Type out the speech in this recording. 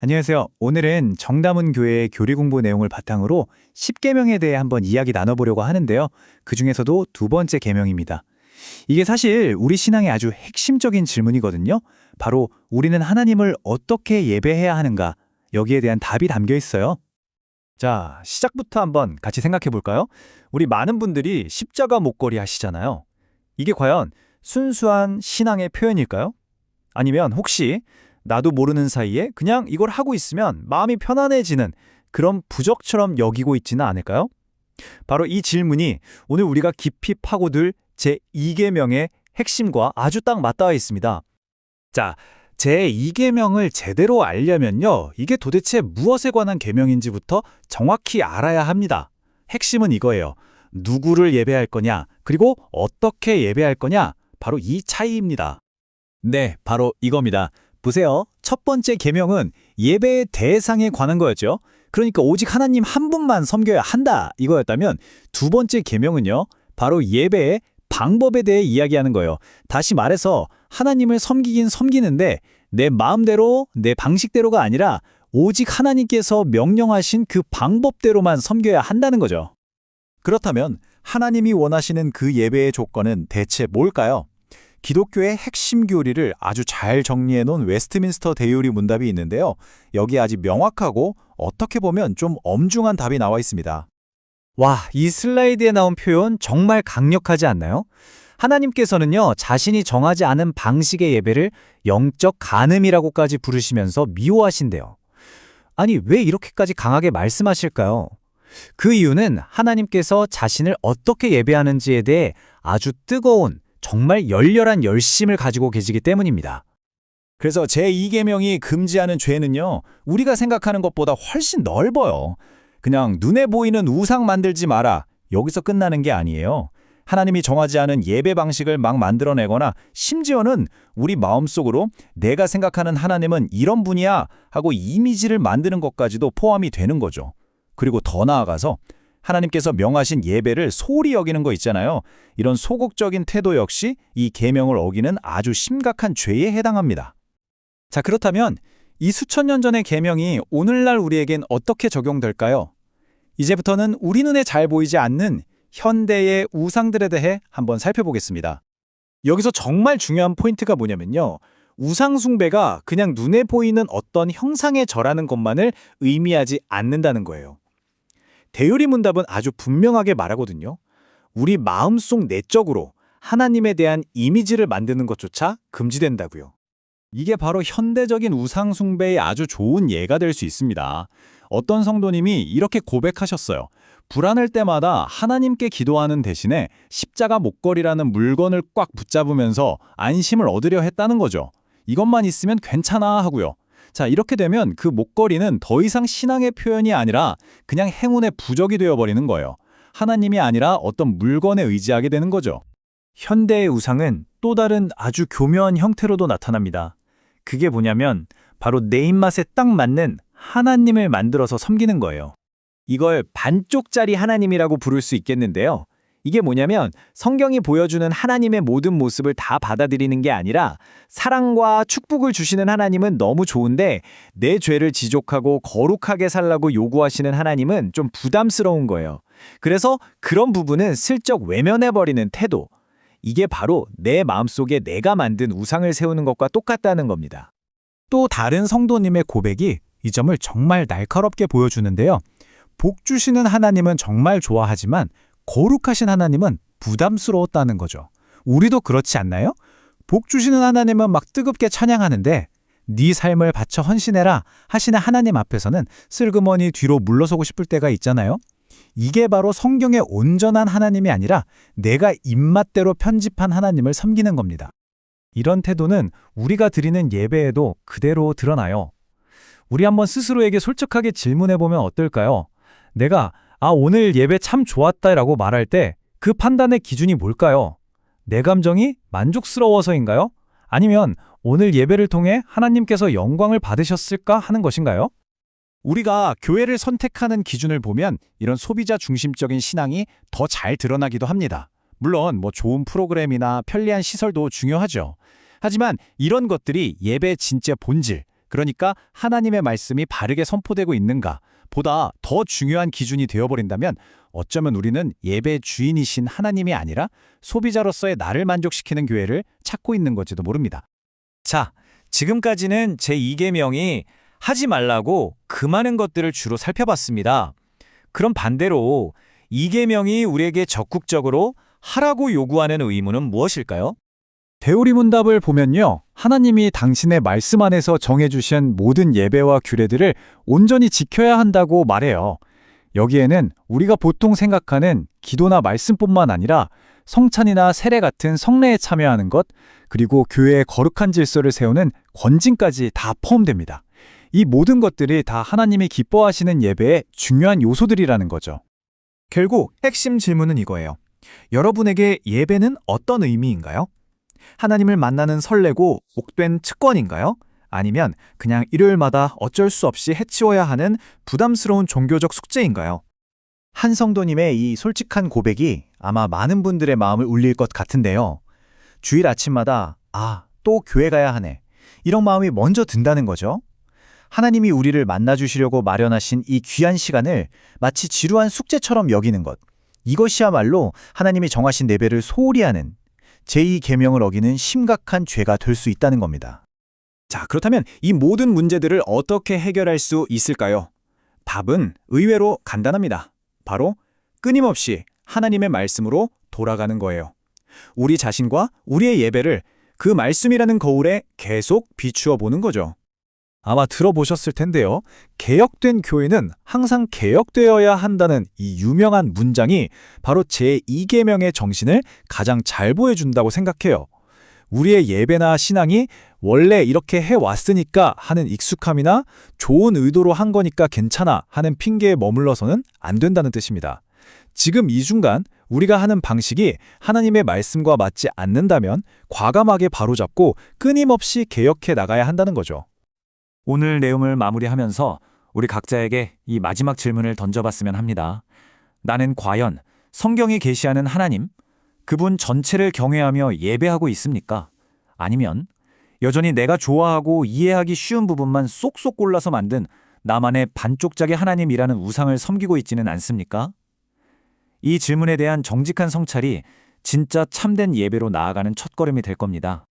안녕하세요. 오늘은 정다문 교회의 교리 공부 내용을 바탕으로 10계명에 대해 한번 이야기 나눠보려고 하는데요. 그 중에서도 두 번째 계명입니다. 이게 사실 우리 신앙의 아주 핵심적인 질문이거든요. 바로 우리는 하나님을 어떻게 예배해야 하는가? 여기에 대한 답이 담겨 있어요. 자, 시작부터 한번 같이 생각해 볼까요? 우리 많은 분들이 십자가 목걸이 하시잖아요. 이게 과연 순수한 신앙의 표현일까요? 아니면 혹시 나도 모르는 사이에 그냥 이걸 하고 있으면 마음이 편안해지는 그런 부적처럼 여기고 있지는 않을까요? 바로 이 질문이 오늘 우리가 깊이 파고들 제2계명의 핵심과 아주 딱 맞닿아 있습니다. 자, 제2계명을 제대로 알려면요. 이게 도대체 무엇에 관한 계명인지부터 정확히 알아야 합니다. 핵심은 이거예요. 누구를 예배할 거냐, 그리고 어떻게 예배할 거냐, 바로 이 차이입니다. 네, 바로 이겁니다. 보세요. 첫 번째 계명은 예배의 대상에 관한 거였죠. 그러니까 오직 하나님 한 분만 섬겨야 한다 이거였다면 두 번째 계명은요. 바로 예배의 방법에 대해 이야기하는 거예요. 다시 말해서 하나님을 섬기긴 섬기는데 내 마음대로 내 방식대로가 아니라 오직 하나님께서 명령하신 그 방법대로만 섬겨야 한다는 거죠. 그렇다면 하나님이 원하시는 그 예배의 조건은 대체 뭘까요? 기독교의 핵심 교리를 아주 잘 정리해 놓은 웨스트민스터 대요리 문답이 있는데요. 여기 아주 명확하고 어떻게 보면 좀 엄중한 답이 나와 있습니다. 와, 이 슬라이드에 나온 표현 정말 강력하지 않나요? 하나님께서는요, 자신이 정하지 않은 방식의 예배를 영적 간음이라고까지 부르시면서 미워하신대요. 아니, 왜 이렇게까지 강하게 말씀하실까요? 그 이유는 하나님께서 자신을 어떻게 예배하는지에 대해 아주 뜨거운 정말 열렬한 열심을 가지고 계시기 때문입니다. 그래서 제2계명이 금지하는 죄는요, 우리가 생각하는 것보다 훨씬 넓어요. 그냥 눈에 보이는 우상 만들지 마라. 여기서 끝나는 게 아니에요. 하나님이 정하지 않은 예배 방식을 막 만들어내거나 심지어는 우리 마음속으로 내가 생각하는 하나님은 이런 분이야 하고 이미지를 만드는 것까지도 포함이 되는 거죠. 그리고 더 나아가서 하나님께서 명하신 예배를 소홀히 여기는 거 있잖아요. 이런 소극적인 태도 역시 이 계명을 어기는 아주 심각한 죄에 해당합니다. 자, 그렇다면 이 수천 년 전의 계명이 오늘날 우리에겐 어떻게 적용될까요? 이제부터는 우리 눈에 잘 보이지 않는 현대의 우상들에 대해 한번 살펴보겠습니다. 여기서 정말 중요한 포인트가 뭐냐면요. 우상 숭배가 그냥 눈에 보이는 어떤 형상에 절하는 것만을 의미하지 않는다는 거예요. 대요리 문답은 아주 분명하게 말하거든요. 우리 마음속 내적으로 하나님에 대한 이미지를 만드는 것조차 금지된다고요. 이게 바로 현대적인 우상숭배의 아주 좋은 예가 될 수 있습니다. 어떤 성도님이 이렇게 고백하셨어요. 불안할 때마다 하나님께 기도하는 대신에 십자가 목걸이라는 물건을 꽉 붙잡으면서 안심을 얻으려 했다는 거죠. 이것만 있으면 괜찮아 하고요. 자, 이렇게 되면 그 목걸이는 더 이상 신앙의 표현이 아니라 그냥 행운의 부적이 되어버리는 거예요. 하나님이 아니라 어떤 물건에 의지하게 되는 거죠. 현대의 우상은 또 다른 아주 교묘한 형태로도 나타납니다. 그게 뭐냐면 바로 내 입맛에 딱 맞는 하나님을 만들어서 섬기는 거예요. 이걸 반쪽짜리 하나님이라고 부를 수 있겠는데요. 이게 뭐냐면 성경이 보여주는 하나님의 모든 모습을 다 받아들이는 게 아니라 사랑과 축복을 주시는 하나님은 너무 좋은데 내 죄를 지족하고 거룩하게 살라고 요구하시는 하나님은 좀 부담스러운 거예요. 그래서 그런 부분은 슬쩍 외면해버리는 태도. 이게 바로 내 마음속에 내가 만든 우상을 세우는 것과 똑같다는 겁니다. 또 다른 성도님의 고백이 이 점을 정말 날카롭게 보여주는데요. 복 주시는 하나님은 정말 좋아하지만 거룩하신 하나님은 부담스러웠다는 거죠. 우리도 그렇지 않나요? 복 주시는 하나님은 막 뜨겁게 찬양하는데 네 삶을 바쳐 헌신해라 하시는 하나님 앞에서는 슬그머니 뒤로 물러서고 싶을 때가 있잖아요. 이게 바로 성경의 온전한 하나님이 아니라 내가 입맛대로 편집한 하나님을 섬기는 겁니다. 이런 태도는 우리가 드리는 예배에도 그대로 드러나요. 우리 한번 스스로에게 솔직하게 질문해보면 어떨까요? 내가 아 오늘 예배 참 좋았다라고 말할 때 그 판단의 기준이 뭘까요? 내 감정이 만족스러워서인가요? 아니면 오늘 예배를 통해 하나님께서 영광을 받으셨을까 하는 것인가요? 우리가 교회를 선택하는 기준을 보면 이런 소비자 중심적인 신앙이 더 잘 드러나기도 합니다. 물론 뭐 좋은 프로그램이나 편리한 시설도 중요하죠. 하지만 이런 것들이 예배 진짜 본질, 그러니까 하나님의 말씀이 바르게 선포되고 있는가 보다 더 중요한 기준이 되어버린다면 어쩌면 우리는 예배 주인이신 하나님이 아니라 소비자로서의 나를 만족시키는 교회를 찾고 있는 건지도 모릅니다. 자, 지금까지는 제2계명이 하지 말라고 그 많은 것들을 주로 살펴봤습니다. 그럼 반대로 2계명이 우리에게 적극적으로 하라고 요구하는 의무는 무엇일까요? 대우리 문답을 보면요. 하나님이 당신의 말씀 안에서 정해주신 모든 예배와 규례들을 온전히 지켜야 한다고 말해요. 여기에는 우리가 보통 생각하는 기도나 말씀뿐만 아니라 성찬이나 세례 같은 성례에 참여하는 것, 그리고 교회의 거룩한 질서를 세우는 권징까지 다 포함됩니다. 이 모든 것들이 다 하나님이 기뻐하시는 예배의 중요한 요소들이라는 거죠. 결국 핵심 질문은 이거예요. 여러분에게 예배는 어떤 의미인가요? 하나님을 만나는 설레고 옥된 특권인가요? 아니면 그냥 일요일마다 어쩔 수 없이 해치워야 하는 부담스러운 종교적 숙제인가요? 한 성도님의 이 솔직한 고백이 아마 많은 분들의 마음을 울릴 것 같은데요. 주일 아침마다 아, 또 교회 가야 하네. 이런 마음이 먼저 든다는 거죠. 하나님이 우리를 만나주시려고 마련하신 이 귀한 시간을 마치 지루한 숙제처럼 여기는 것. 이것이야말로 하나님이 정하신 내배를 소홀히 하는 제2계명을 어기는 심각한 죄가 될 수 있다는 겁니다. 자, 그렇다면 이 모든 문제들을 어떻게 해결할 수 있을까요? 답은 의외로 간단합니다. 바로 끊임없이 하나님의 말씀으로 돌아가는 거예요. 우리 자신과 우리의 예배를 그 말씀이라는 거울에 계속 비추어 보는 거죠. 아마 들어보셨을 텐데요. 개혁된 교회는 항상 개혁되어야 한다는 이 유명한 문장이 바로 제2계명의 정신을 가장 잘 보여준다고 생각해요. 우리의 예배나 신앙이 원래 이렇게 해왔으니까 하는 익숙함이나 좋은 의도로 한 거니까 괜찮아 하는 핑계에 머물러서는 안 된다는 뜻입니다. 지금 이 순간 우리가 하는 방식이 하나님의 말씀과 맞지 않는다면 과감하게 바로잡고 끊임없이 개혁해 나가야 한다는 거죠. 오늘 내용을 마무리하면서 우리 각자에게 이 마지막 질문을 던져봤으면 합니다. 나는 과연 성경이 계시하는 하나님, 그분 전체를 경외하며 예배하고 있습니까? 아니면 여전히 내가 좋아하고 이해하기 쉬운 부분만 쏙쏙 골라서 만든 나만의 반쪽짜기 하나님이라는 우상을 섬기고 있지는 않습니까? 이 질문에 대한 정직한 성찰이 진짜 참된 예배로 나아가는 첫걸음이 될 겁니다.